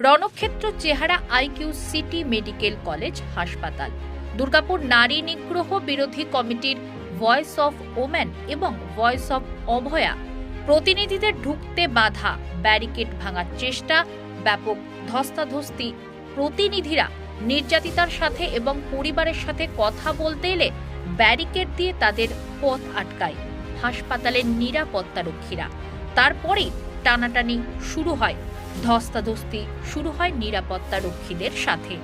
রণক্ষেত্র চেহারা IQ city medical college হাসপাতাল। দুর্গাপুর নারী নিগ্রহ বিরোধী কমিটির ভয়েস অফ ওম্যান এবং ভয়েস অফ অভয়া। প্রতিনিধিদের ঢুকতে বাধা, ব্যারিকেড ভাঙার চেষ্টা, ব্যাপক ধস্তাধস্তি। প্রতিনিধিরা নির্যাতিতার সাথে এবং পরিবারের সাথে কথা বলতে এলে ব্যারিকেড দিয়ে তাদের পথ আটকায় হাসপাতালের নিরাপত্তারক্ষীরা। তারপরেই টানাটানি শুরু হয়। ধস্তাধস্তি শুরু হয় নিরাপত্তা রক্ষীদের সাথে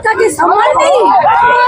এইভাবে এইভাবে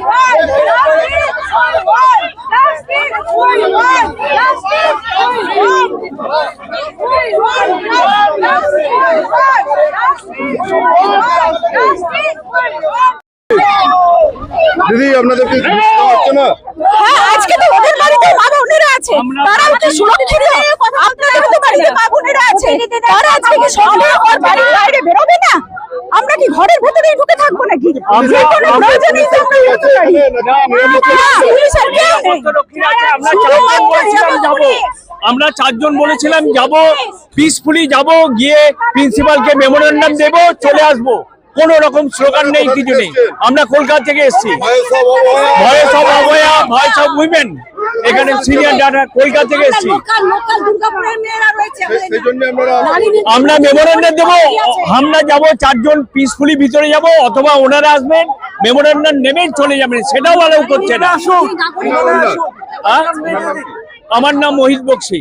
Justice for you! দিদি আপনাদেরকে পারছে না? হ্যাঁ আজকে তো ওদের বাড়িতে মা বোনেরা আছে। তারা আমাদের সুরক্ষিত। আপনাদের তো বাড়িতে মা বোনেরা আছে। তারা আজকে কি সকালে ওর বাড়ির বাইরে বেরোবে না? আমরা কি ঘরের ভেতরেই ঢুকে থাকব নাকি? যে কোনো প্রয়োজনেই তো আমরা বেরোতে পারি না, পুলিশ আর কেউ নেই। আমরা চারজন বলেছিলাম যাব। পিসফুলি যাব। গিয়ে প্রিন্সিপালকে মেমোরেন্ডাম দেব চলে আসব। কোন রকম স্লোগান নেই কিছু নেই। আমরা কলকাতা থেকে এসেছি। Voice of Abhaya voice of women এখানে সিনিয়র ডাটা কলকাতা থেকে এসেছি। আমরা মেমোরেন্ডাম দেবো আমরা যাব চারজন পিসফুলি ভিতরে যাব অথবা ওনারা আসবেন মেমোরেন্ডাম নেবেন চলে যাবেন। সেটাও অ্যালাউ করছে না? আমার নাম মোহিত বক্সি।